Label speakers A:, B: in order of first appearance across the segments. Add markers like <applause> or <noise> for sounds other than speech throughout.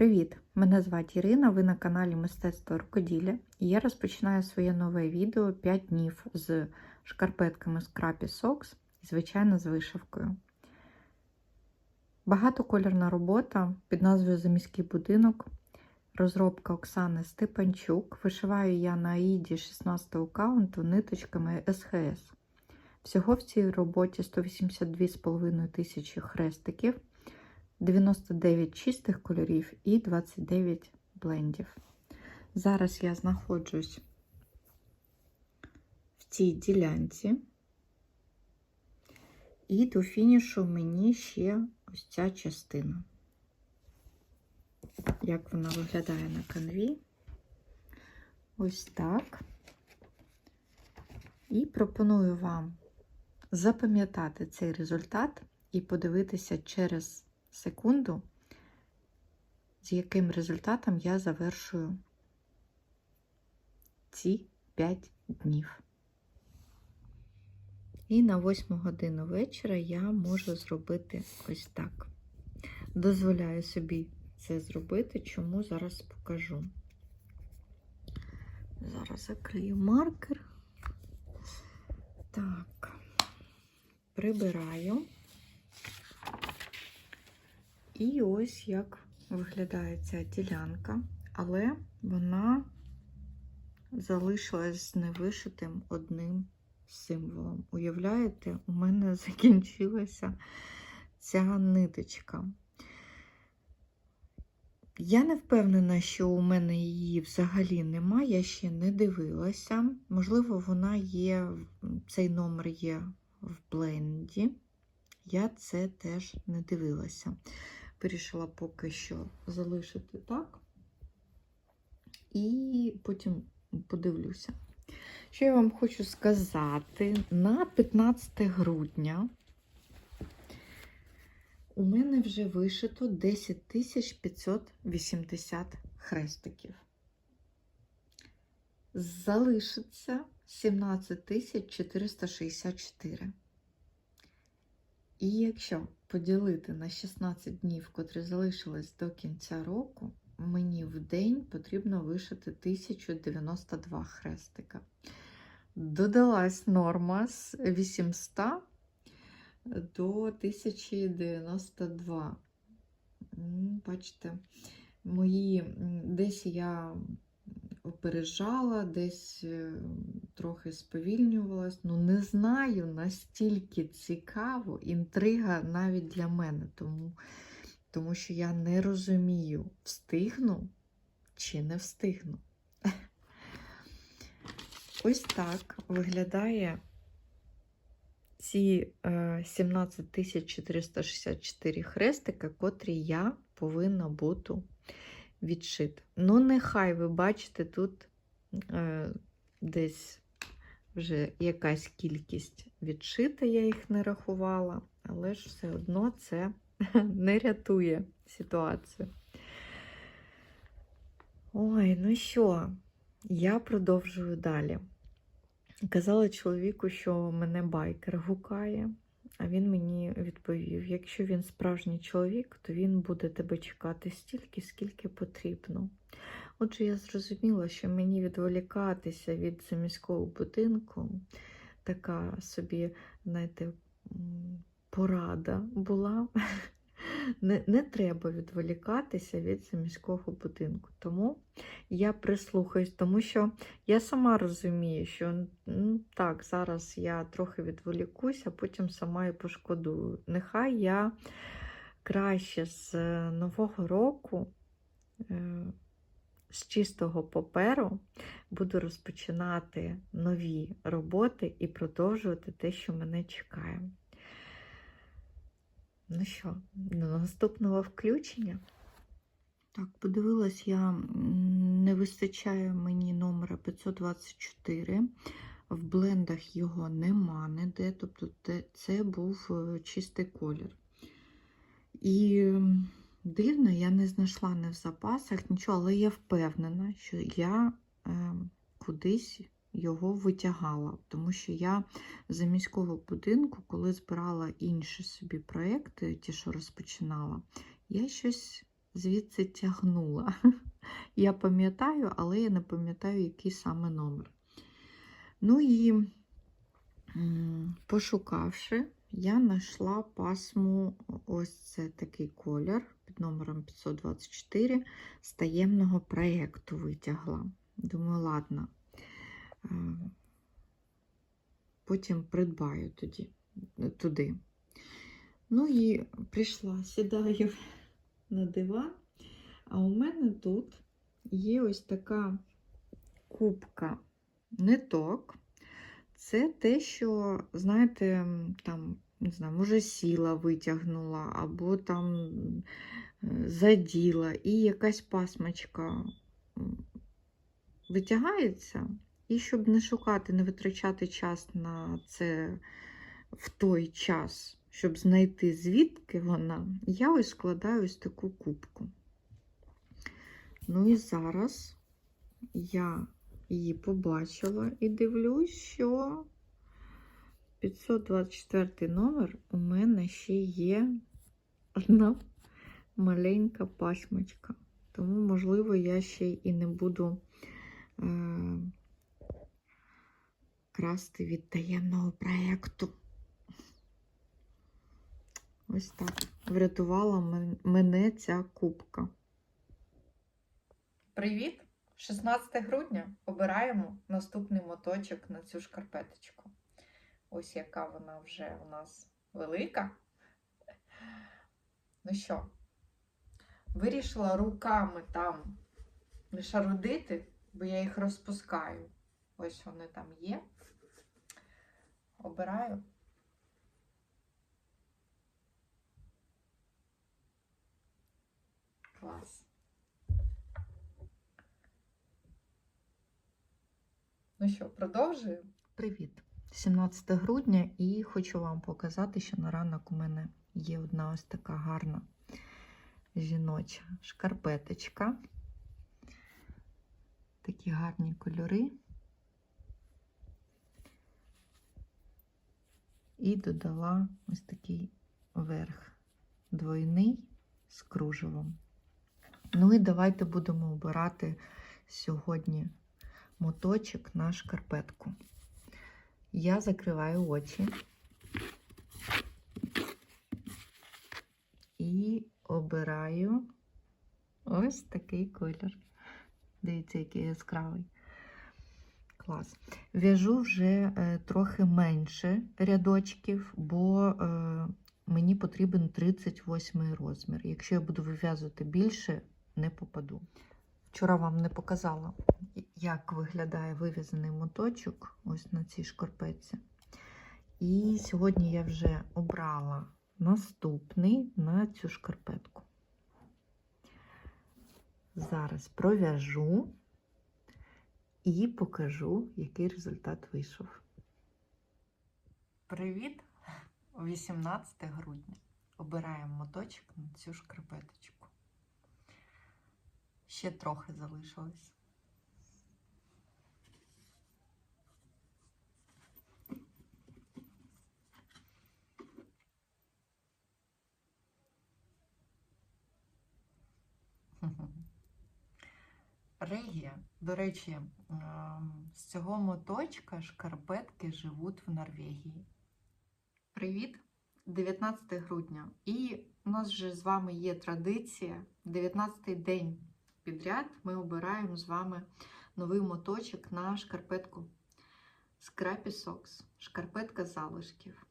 A: Привіт! Мене звати Ірина, ви на каналі Мистецтво рукоділля і я розпочинаю своє нове відео 5 днів з шкарпетками з Крапі Socks і, звичайно, з вишивкою. Багатокольорна робота під назвою Заміський будинок. Розробка Оксани Степанчук. Вишиваю я на аїді 16 каунту ниточками СХС. Всього в цій роботі 182,5 тисячі хрестиків. 99 чистих кольорів і 29 блендів. Зараз я знаходжусь в цій ділянці, і до фінішу мені ще ось ця частина. Як вона виглядає на канві. Ось так. І пропоную вам запам'ятати цей результат і подивитися через секунду, з яким результатом я завершую ці 5 днів. І на 8 годину вечора я можу зробити ось так. Дозволяю собі це зробити, чому зараз покажу. Зараз закрию маркер. Так, прибираю. І ось як виглядає ця ділянка, але вона залишилась з невишитим одним символом. Уявляєте, у мене <laughs> закінчилася ця ниточка. Я не впевнена, що у мене її взагалі немає, я ще не дивилася. Можливо, вона є, цей номер є в бленді. Я це теж не дивилася вирішила поки що залишити так. І потім подивлюся. Що я вам хочу сказати, на 15 грудня у мене вже вишито 10 580 хрестиків. Залишиться 17 464. І якщо поділити на 16 днів, котрі залишились до кінця року, мені в день потрібно вишити 1092 хрестика. Додалась норма з 800 до 1092. Бачите, мої десь я опережала, десь е, трохи сповільнювалась. Ну, не знаю, настільки цікаво, інтрига навіть для мене, тому, тому що я не розумію, встигну чи не встигну. <laughs> Ось так виглядає ці 17 464 хрестика, котрі я повинна бути відшити. Ну, нехай ви бачите, тут е, десь вже якась кількість відшита, я їх не рахувала, але ж все одно це <laughs> не рятує ситуацію. Ой, ну що, я продовжую далі. Казала чоловіку, що мене байкер гукає, а він мені відповів: якщо він справжній чоловік, то він буде тебе чекати стільки, скільки потрібно. Отже, я зрозуміла, що мені відволікатися від заміського будинку, така собі, знаєте, порада була. Не не треба відволікатися від заміського будинку. Тому я прислухаюсь, тому що я сама розумію, що ну, так, зараз я трохи відволікуся, а потім сама і пошкодую. Нехай я краще з Нового року. Е, з чистого паперу буду розпочинати нові роботи і продовжувати те, що мене чекає. Ну що, до наступного включення. Так, подивилась, я не вистачає мені номера 524. В блендах його нема ніде, тобто це був е, чистий колір. І дивно, я не знайшла не в запасах нічого, але я впевнена, що я е, кудись його витягала, тому що я за міського будинку, коли збирала інші собі проекти, ті, що розпочинала, я щось звідси тягнула. <laughs> Я пам'ятаю, але я не пам'ятаю, який саме номер. Ну і пошукавши, я знайшла пасму, ось це такий колір під номером 524 з таємного проєкту витягла. Думаю, ладно, потім придбаю тоді, туди. Ну і прийшла, сідаю <laughs> на диван, а у мене тут є ось така кубка ниток. Це те, що, знаєте, там, не знаю, може, сіла витягнула, або там е, заділа, і якась пасмочка витягається. І щоб не шукати, не витрачати час на це в той час, щоб знайти, звідки вона, я ось складаю ось таку кубку. Ну і зараз я її побачила і дивлюсь, що 524 номер у мене ще є одна маленька пасмочка. Тому, можливо, я ще і не буду е- красти від таємного проєкту. Ось так. Врятувала мене ця кубка.
B: Привіт! 16 грудня обираємо наступний моточок на цю шкарпеточку. Ось яка вона вже у нас велика. Ну що, вирішила руками там не шарудити, бо я їх розпускаю. Ось вони там є. Обираю. Клас. Ну що, продовжуємо?
A: Привіт! 17 грудня і хочу вам показати, що на ранок у мене є одна ось така гарна жіноча шкарпеточка. Такі гарні кольори. І додала ось такий верх двойний з кружевом. Ну і давайте будемо обирати сьогодні моточок на шкарпетку. Я закриваю очі і обираю ось такий колір. Дивіться, який яскравий. Клас. В'яжу вже е, трохи менше рядочків, бо е, мені потрібен 38 розмір. Якщо я буду вив'язувати більше, не попаду. Вчора вам не показала, як виглядає вив'язаний моточок ось на цій шкарпетці. І сьогодні я вже обрала наступний на цю шкарпетку. Зараз пров'яжу і покажу, який результат вийшов.
B: Привіт! 18 грудня. Обираємо моточок на цю шкарпеточку. Ще трохи залишилось. Регія, до речі, ем, з цього моточка шкарпетки живуть в Норвегії. Привіт! 19 грудня. І у нас вже з вами є традиція. 19-й день підряд ми обираємо з вами новий моточок на шкарпетку Scrappy Socks. Шкарпетка залишків.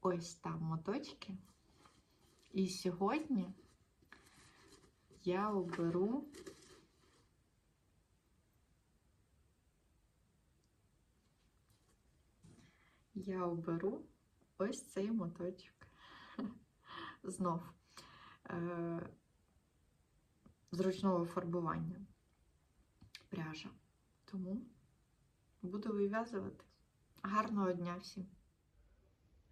B: Ось там моточки. І сьогодні я оберу я оберу ось цей моточок. <laughs> Знов е- зручного фарбування пряжа. Тому буду вив'язувати. Гарного дня всім!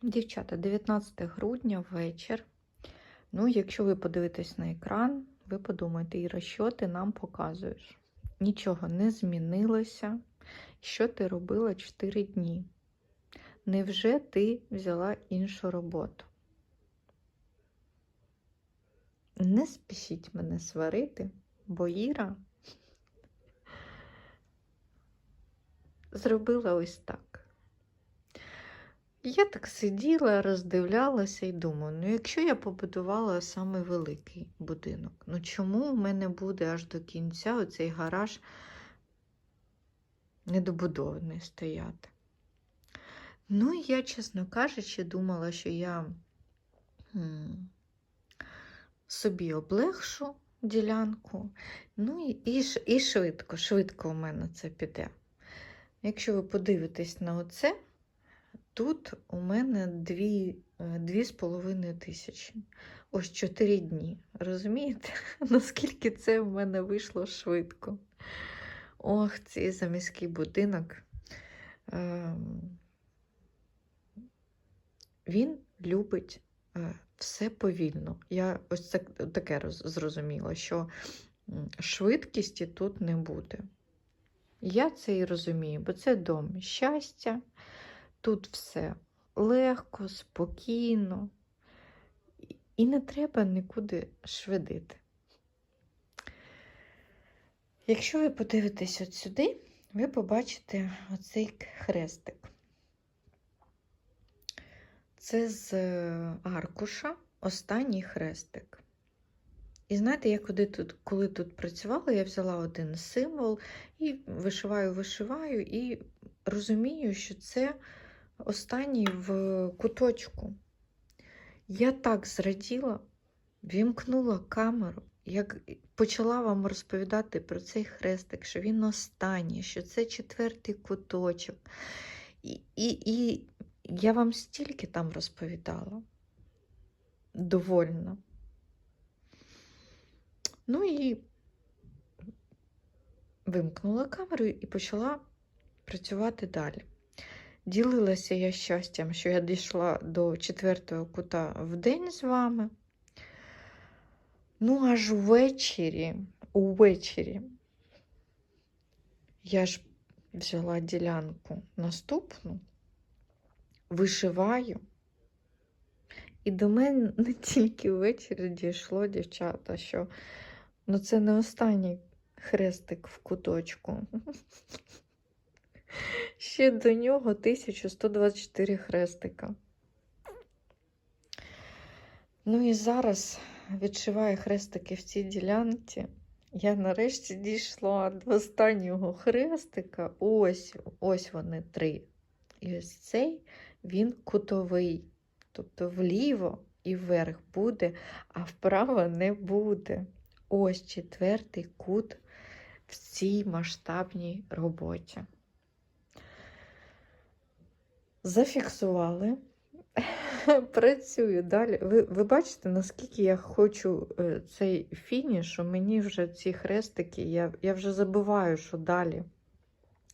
A: Дівчата, 19 грудня вечір. Ну, якщо ви подивитесь на екран, ви подумаєте, Іра, що ти нам показуєш? Нічого не змінилося. Що ти робила 4 дні? Невже ти взяла іншу роботу? не спішіть мене сварити, бо Іра зробила ось так. Я так сиділа, роздивлялася і думаю, ну якщо я побудувала самий великий будинок, ну чому в мене буде аж до кінця оцей гараж недобудований стояти? Ну, я, чесно кажучи, думала, що я собі облегшу ділянку, ну і, і швидко, швидко у мене це піде. Якщо ви подивитесь на оце, тут у мене дві, е, тисячі. Ось чотири дні. Розумієте, <laughs> наскільки це в мене вийшло швидко? Ох, цей заміський будинок. Ем, Він любить е, все повільно. Я ось так, таке зрозуміла, що швидкісті тут не буде. Я це і розумію, бо це дом щастя, тут все легко, спокійно, і- не треба нікуди швидити. Якщо ви подивитесь от сюди, ви побачите оцей хрестик. Це з е, аркуша останній хрестик. І знаєте, я коли тут, коли тут працювала, я взяла один символ і вишиваю, вишиваю, і розумію, що це останній в куточку. Я так зраділа, вімкнула камеру, як почала вам розповідати про цей хрестик, що він останній, що це четвертий куточок. І, і, і я вам стільки там розповідала. Довольна. Ну і вимкнула камеру і почала працювати далі. Ділилася я щастям, що я дійшла до четвертого кута в день з вами. Ну, аж ввечері, увечері, я ж взяла ділянку наступну, вишиваю. І до мене <laughs> не тільки ввечері дійшло, дівчата, що ну, це не останній хрестик в куточку. <laughs> Ще до нього 1124 хрестика. Ну і зараз відшиваю хрестики в цій ділянці. Я нарешті дійшла до останнього хрестика. Ось, ось вони три. І ось цей він кутовий. Тобто вліво і вверх буде, а вправо не буде. Ось четвертий кут в цій масштабній роботі. Зафіксували. <laughs> Працюю далі. Ви, ви бачите, наскільки я хочу е, цей фініш, що мені вже ці хрестики, я, я вже забуваю, що далі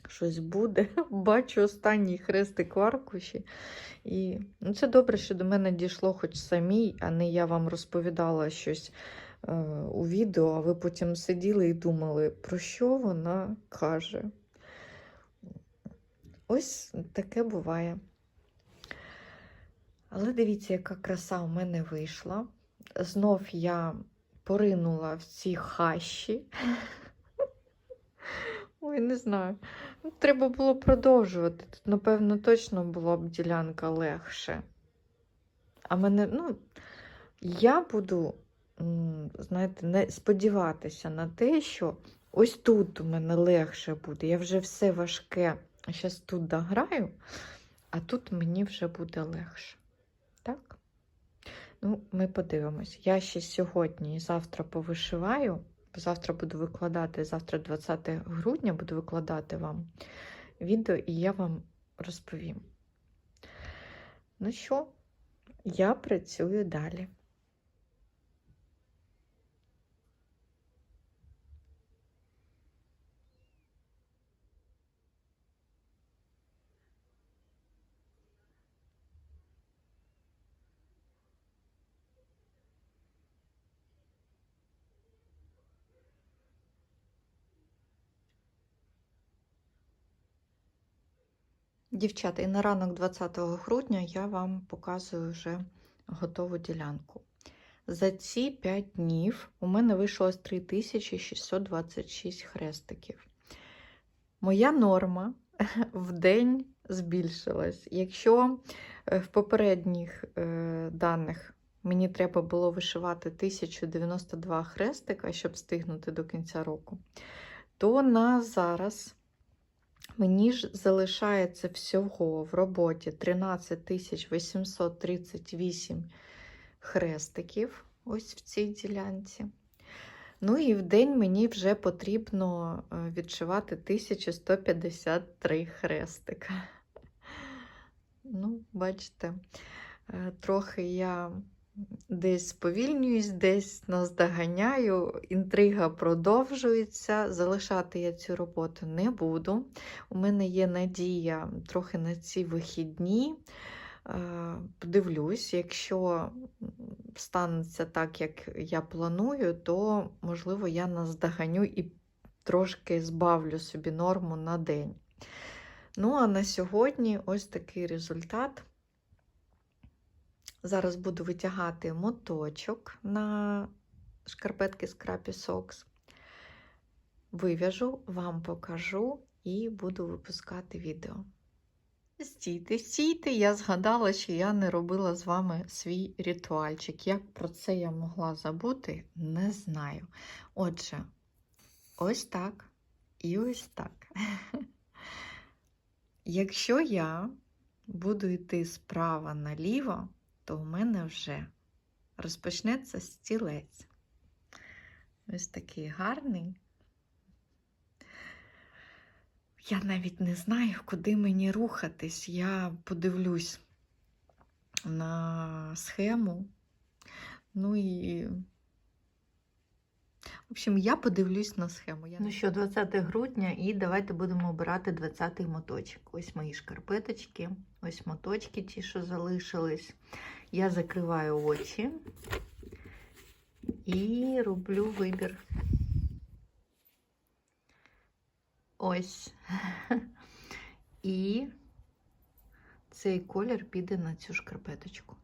A: щось буде. <laughs> Бачу останній хрестик в аркуші. І ну, це добре, що до мене дійшло хоч самій, а не я вам розповідала щось е, у відео, а ви потім сиділи і думали, про що вона каже. Ось таке буває. Але дивіться, яка краса у мене вийшла. Знов я поринула в ці хащі. <laughs> Ой, не знаю. Ну, Треба було продовжувати. Тут, напевно, точно була б ділянка легше. А мене, ну, я буду, знаєте, не сподіватися на те, що ось тут у мене легше буде. Я вже все важке зараз тут дограю, а тут мені вже буде легше. Так? Ну, ми подивимось. Я ще сьогодні і завтра повишиваю. Завтра буду викладати, завтра 20 грудня буду викладати вам відео, і я вам розповім. Ну що, я працюю далі. Дівчата, і на ранок 20 грудня я вам показую вже готову ділянку. За ці 5 днів у мене вийшло 3626 хрестиків. Моя норма <laughs> в день збільшилась. Якщо е, в попередніх е, даних мені треба було вишивати 1092 хрестика, щоб встигнути до кінця року, то на зараз мені ж залишається всього в роботі 13 838 хрестиків ось в цій ділянці. Ну і в день мені вже потрібно е, відшивати 1153 хрестика. Ну, бачите, е, трохи я десь сповільнююсь, десь наздоганяю, інтрига продовжується. Залишати я цю роботу не буду. У мене є надія трохи на ці вихідні. Е, Подивлюсь, якщо станеться так, як я планую, то, можливо, я наздоганю і трошки збавлю собі норму на день. Ну, а на сьогодні ось такий результат. Зараз буду витягати моточок на шкарпетки з Крапі Socks. Вив'яжу, вам покажу і буду випускати відео. Стійте, стійте, я згадала, що я не робила з вами свій ритуальчик. Як про це я могла забути, не знаю. Отже, ось так і ось так. <laughs> Якщо я буду йти справа наліво, то у мене вже розпочнеться стілець. Ось такий гарний. Я навіть не знаю, куди мені рухатись. Я подивлюсь на схему. Ну і, в общем, я подивлюсь на схему. Я... Ну що, 20 грудня, і давайте будемо обирати 20-й моточок. Ось мої шкарпеточки, ось моточки, ті, що залишились. Я закриваю очі і роблю вибір. Ось. <laughs> І цей колір піде на цю шкарпеточку.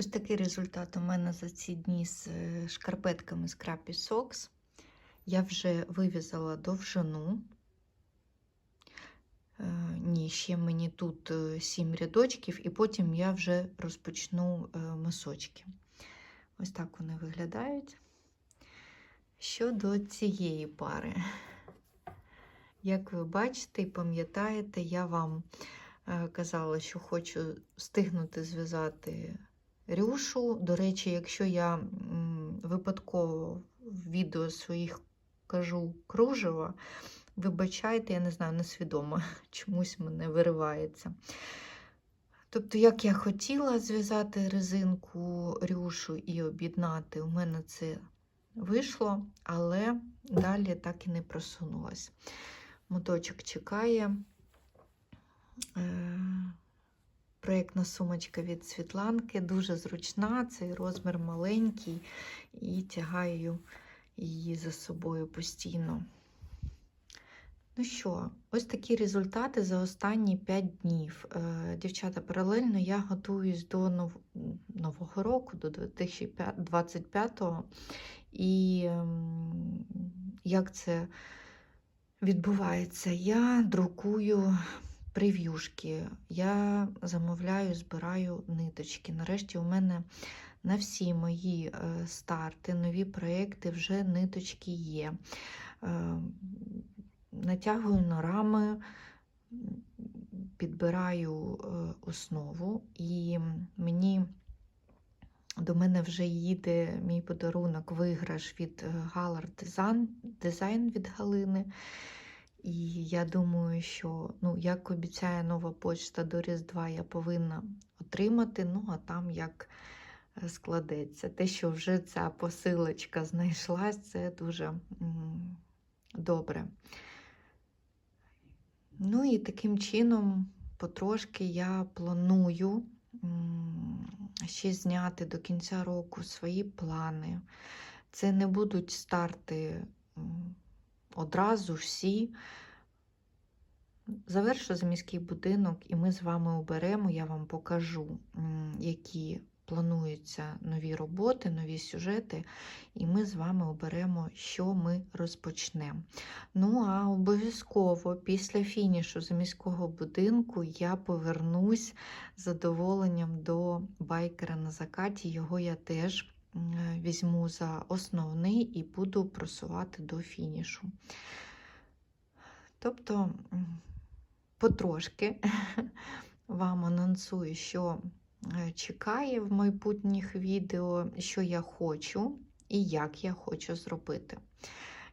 A: Ось такий результат у мене за ці дні з е, шкарпетками з Крапі Socks. Я вже вив'язала довжину. Е, Ні, ще мені тут 7 рядочків, і потім я вже розпочну е, мисочки. Ось так вони виглядають. Щодо цієї пари, як ви бачите і пам'ятаєте, я вам е, казала, що хочу встигнути зв'язати рюшу. До речі, якщо я випадково в відео своїх кажу кружево, вибачайте, я не знаю, несвідомо, <laughs> чомусь мене виривається. Тобто, як я хотіла зв'язати резинку рюшу і об'єднати, у мене це вийшло, але далі так і не просунулась. Моточок чекає. Проєктна сумочка від Світланки, дуже зручна, цей розмір маленький, і тягаю її за собою постійно. Ну що, ось такі результати за останні 5 днів. Е, Дівчата, паралельно я готуюсь до нов... Нового року, до 2025-го. І ем, як це відбувається? Я друкую прев'юшки, я замовляю, збираю ниточки. Нарешті у мене на всі мої е, старти, нові проекти вже ниточки є. Е, Натягую на рами, підбираю е, основу, і мені до мене вже їде мій подарунок, виграш від Галар Дизайн від Галини. І я думаю, що, ну, як обіцяє нова почта до Різдва, я повинна отримати, ну, а там як е, складеться. Те, що вже ця посилочка знайшлась, це дуже добре. Ну і таким чином, потрошки я планую ще зняти до кінця року свої плани. Це не будуть старти одразу всі. Завершу за міський будинок, і ми з вами оберемо, я вам покажу, які плануються нові роботи, нові сюжети, і ми з вами оберемо, що ми розпочнемо. Ну, а обов'язково після фінішу заміського будинку я повернусь з задоволенням до байкера на закаті. Його я теж візьму за основний і буду просувати до фінішу. Тобто, потрошки <laughs> вам анонсую, що е, чекає в майбутніх відео, що я хочу і як я хочу зробити.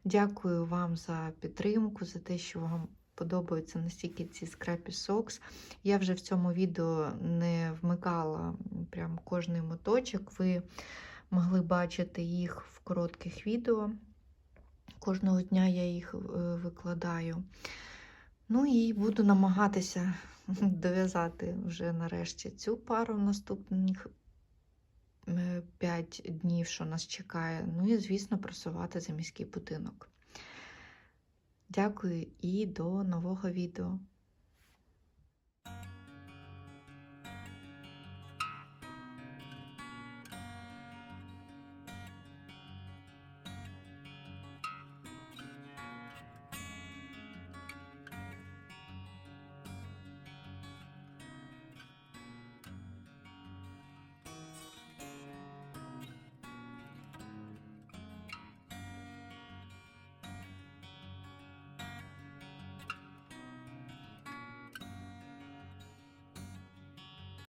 A: Дякую вам за підтримку, за те, що вам подобаються настільки ці Scrappy Socks. Я вже в цьому відео не вмикала прям кожний моточок. Ви могли бачити їх в коротких відео. Кожного дня я їх е, викладаю. Ну і буду намагатися <laughs> дов'язати вже нарешті цю пару наступних 5 днів, що нас чекає. Ну і, звісно, просувати за міський будинок. Дякую і до нового відео.